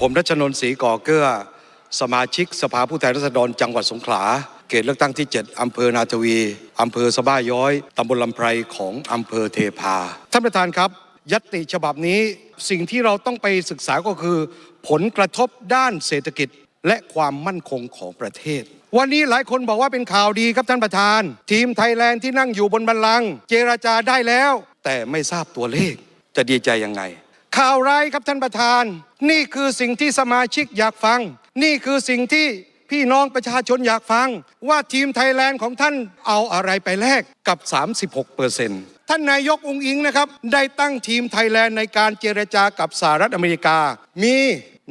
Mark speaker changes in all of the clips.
Speaker 1: ผมรัชนนท์ศรีก่อเกื้อ สมาชิกสภาผู้แทนราษฎรจังหวัดสงขลา เขตเลือกตั้งที่ 7 อำเภอนาทวี อำเภอสะบ้าย้อย ตำบลลำไพรของอำเภอเทพา ท่านประธานครับ ยัตติฉบับนี้สิ่งที่เราต้องไปศึกษาก็คือ ผลกระทบด้านเศรษฐกิจและความมั่นคงของประเทศ วันนี้หลายคนบอกว่าเป็นข่าวดีครับท่านประธาน ทีมไทยแลนด์ที่นั่งอยู่บนบัลลังก์เจราจาได้แล้ว แต่ไม่ทราบตัวเลข จะดีใจยังไง ข่าวร้ายครับท่านประธาน นี่คือสิ่งที่สมาชิกอยากฟัง นี่คือสิ่งที่พี่น้องประชาชนอยากฟัง ว่าทีมไทยแลนด์ของท่านเอาอะไรไปแลกกับ 36เปอร์เซ็นต์ท่านนายกองอิงนะครับ ได้ตั้งทีมไทยแลนด์ในการเจรจากับสหรัฐอเมริกา มี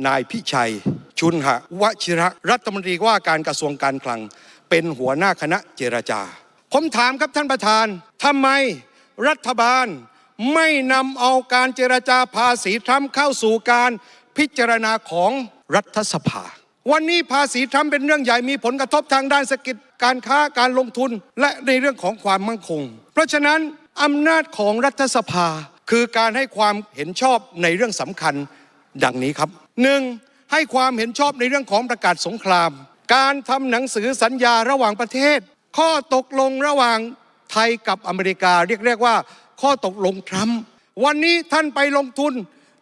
Speaker 1: นายพิชัย ชุนหะวชิระรัฐมนตรีว่าการกระทรวงการคลัง เป็นหัวหน้าคณะเจรจา ผมถามครับท่านประธานทำไมรัฐบาล ไม่นำเอาการเจรจาภาษีทรัมป์เข้าสู่การพิจารณาของรัฐสภา วันนี้ภาษีทรัมป์เป็นเรื่องใหญ่มีผลกระทบทางด้านเศรษฐกิจการค้าการลงทุนและในเรื่องของความมั่นคง เพราะฉะนั้นอำนาจของรัฐสภาคือการให้ความเห็นชอบในเรื่องสำคัญดังนี้ครับหนึ่งให้ความเห็นชอบในเรื่องของประกาศสงคราม การทำหนังสือสัญญาระหว่างประเทศ ข้อตกลงระหว่างไทยกับอเมริกา เรียกเรียกว่า ข้อตกลงทรัมป์วันนี้ท่านไปลงทุน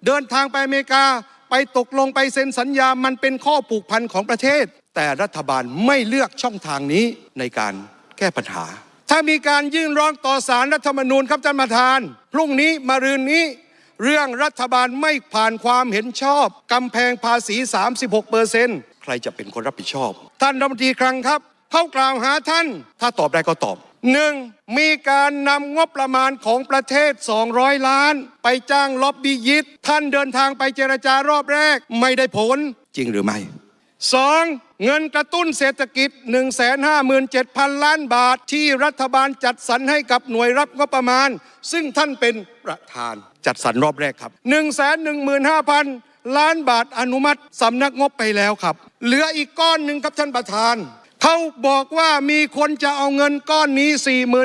Speaker 1: เดินทางไปอเมริกาไปตกลงไปเซ็นสัญญามันเป็นข้อผูกพันของประเทศ แต่รัฐบาลไม่เลือกช่องทางนี้ในการแก้ปัญหา ถ้ามีการยื่นร้องต่อสารรัฐธรรมนูญครับท่านประธาน พรุ่งนี้มารืนนี้ เรื่องรัฐบาลไม่ผ่านความเห็นชอบกำแพงภาษี 36เปอร์เซ็นต์ใครจะเป็นคนรับผิดชอบ ท่านรัฐมนตรีคลังครับ เข้ากล่าวหาท่าน ถ้าตอบได้ก็ตอบ หนึ่งมีการนำงบประมาณของประเทศ 200 ล้าน ไปจ้างล็อบบี้ยิตท่านเดินทางไปเจรจารอบแรกไม่ได้ผลจริงหรือไม่สองเงินกระตุ้นเศรษฐกิจ 157,000 ล้านบาทที่รัฐบาลจัดสรรให้กับหน่วยรับงบประมาณ ซึ่งท่านเป็นประธานจัดสรรรอบแรกครับ 115,000 ล้านบาทอนุมัติสำนักงบไปแล้วครับ เหลืออีกก้อนหนึ่งครับท่านประธาน เขาบอกว่ามีคนจะเอาเงินก้อนนี้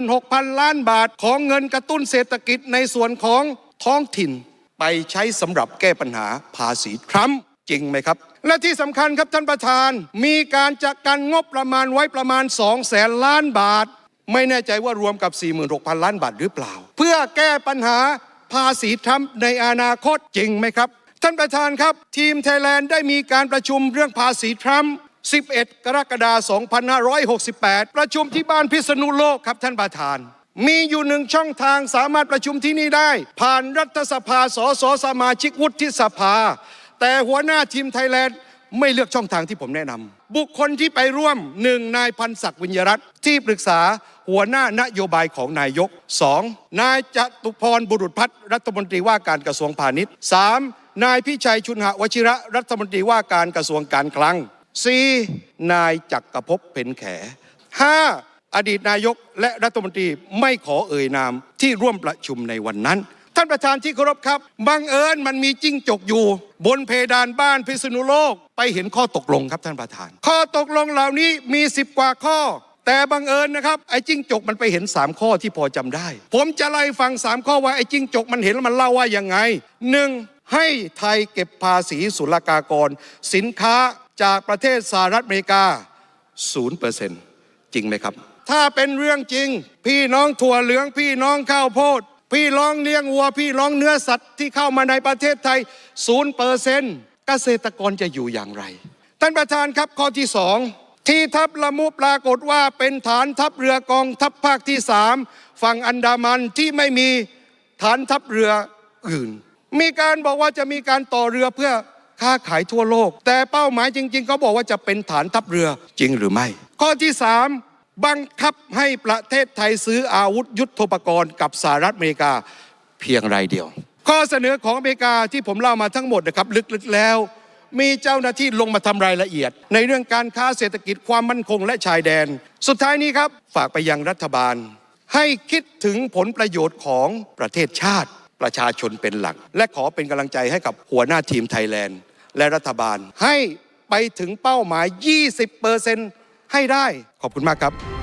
Speaker 1: 46,000 ล้านบาทของเงินกระตุ้นเศรษฐกิจในส่วนของท้องถิ่น ไปใช้สำหรับแก้ปัญหาภาษีทรัมป์จริงไหมครับ และที่สำคัญครับท่านประธาน มีการจัดการงบประมาณไว้ประมาณ 2 แสนล้านบาท ไม่แน่ใจว่ารวมกับ 46,000 ล้านบาทหรือเปล่า เพื่อแก้ปัญหาภาษีทรัมป์ในอนาคตจริงไหมครับ ท่านประธานครับ ทีมไทยแลนด์ได้มีการประชุมเรื่องภาษีทรัมป์ 11 กรกฎาคม2568 ประชุมที่บ้านพิษณุโลกครับท่านประธาน มีอยู่หนึ่งช่องทางสามารถประชุมที่นี่ได้ ผ่านรัฐสภาสสสมาชิกวุฒิสภา แต่หัวหน้าทีมไทยแลนด์ไม่เลือกช่องทางที่ผมแนะนำบุคคลที่ไปร่วมหนึ่งนายพันศักดิ์วิญญรัตน์ที่ปรึกษาหัวหน้านโยบายของนายกสองนายจตุพรบุรุษพัฒน์รัฐมนตรีว่าการกระทรวงพาณิชย์สามนายพิชัยชุนหวชิระรัฐมนตรีว่าการกระทรวงการคลัง สี่นายจักรภพเพ็ญแขห้าอดีตนายกและรัฐมนตรีไม่ขอเอ่ยนามที่ร่วมประชุมในวันนั้น ท่านประธานที่เคารพครับ บังเอิญมันมีจิ้งจกอยู่ บนเพดานบ้านพิษณุโลก ไปเห็นข้อตกลงครับท่านประธาน ข้อตกลงเหล่านี้มีสิบกว่าข้อ แต่บังเอิญนะครับไอ้จิ้งจกมันไปเห็น 3 ข้อที่พอจำได้ ผมจะไล่ฟัง 3 ข้อว่าไอ้จิ้งจกมันเห็นแล้วมันเล่าว่ายังไงหนึ่งให้ไทยเก็บภาษีศุลกากร สินค้า จากประเทศสหรัฐอเมริกา 0%จริงไหมครับ ถ้าเป็นเรื่องจริง พี่น้องถั่วเหลืองพี่น้องข้าวโพด พี่น้องเลี้ยงวัว พี่น้องเนื้อสัตว์ที่เข้ามาในประเทศไทย 0%เกษตรกรจะอยู่อย่างไร ท่านประธานครับข้อที่สองที่ทัพละมุปรากฏว่าเป็นฐานทัพเรือกองทัพภาคที่สามฝั่งอันดามันที่ไม่มีฐานทัพเรืออื่น มีการบอกว่าจะมีการต่อเรือเพื่อ ค้าขายทั่วโลก แต่เป้าหมายจริง ๆ เขาบอกว่าจะเป็นฐานทัพเรือจริงหรือไม่ ข้อที่สามบังคับให้ประเทศไทยซื้ออาวุธยุทโธปกรณ์กับสหรัฐอเมริกาเพียงรายเดียว ข้อเสนอของอเมริกาที่ผมเล่ามาทั้งหมดนะครับลึกๆแล้ว มีเจ้าหน้าที่ลงมาทำรายละเอียด ในเรื่องการค้าเศรษฐกิจความมั่นคงและชายแดน สุดท้ายนี้ครับฝากไปยังรัฐบาล ให้คิดถึงผลประโยชน์ของประเทศชาติประชาชนเป็นหลัก และขอเป็นกำลังใจให้กับหัวหน้าทีมไทยแลนด์ และรัฐบาล ให้ไปถึงเป้าหมาย 20%ให้ได้ ขอบคุณมากครับ